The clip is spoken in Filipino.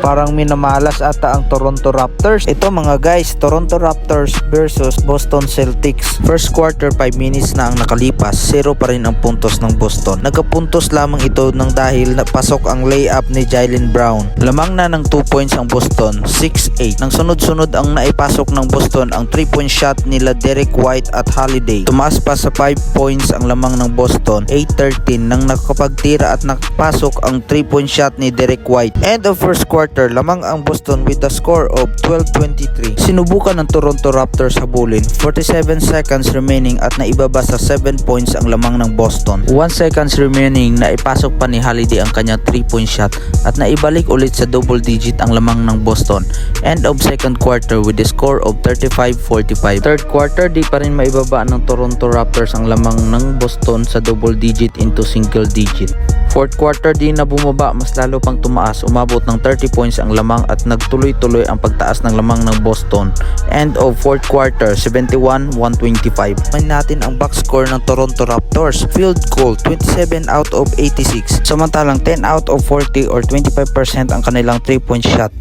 Parang minamalas ata ang Toronto Raptors. Ito mga guys, Toronto Raptors versus Boston Celtics. First quarter 5 minutes na ang nakalipas, 0 pa rin ang puntos ng Boston. Nagkapuntos lamang ito ng dahil napasok ang layup ni Jalen Brown. Lamang na ng 2 points ang Boston, 6-8. Nang sunod-sunod ang naipasok ng Boston ang 3 point shot nila Derek White at Holiday. Tumaas pa sa 5 points ang lamang ng Boston, 8-13 nang nakapagtira at nakapasok ang 3 point shot ni Derek White. End of first quarter, lamang ang Boston with the score of 12-23. Sinubukan ng Toronto Raptors habulin, 47 seconds remaining at naibaba sa 7 points ang lamang ng Boston. 1 seconds remaining na ipasok pa ni Holiday ang kanyang 3 point shot at naibalik ulit sa double digit ang lamang ng Boston. End of second quarter with the score of 35-45. Third quarter, di pa rin maibaba ng Toronto Raptors ang lamang ng Boston sa double digit into single digit. Fourth quarter di na bumaba, mas lalo pang tumaas, umabot ng 30 points ang lamang at nagtuloy-tuloy ang pagtaas ng lamang ng Boston. End of fourth quarter, 71-125. May natin ang box score ng Toronto Raptors. Field goal, 27 out of 86. Samantalang 10 out of 40 or 25% ang kanilang 3 point shot.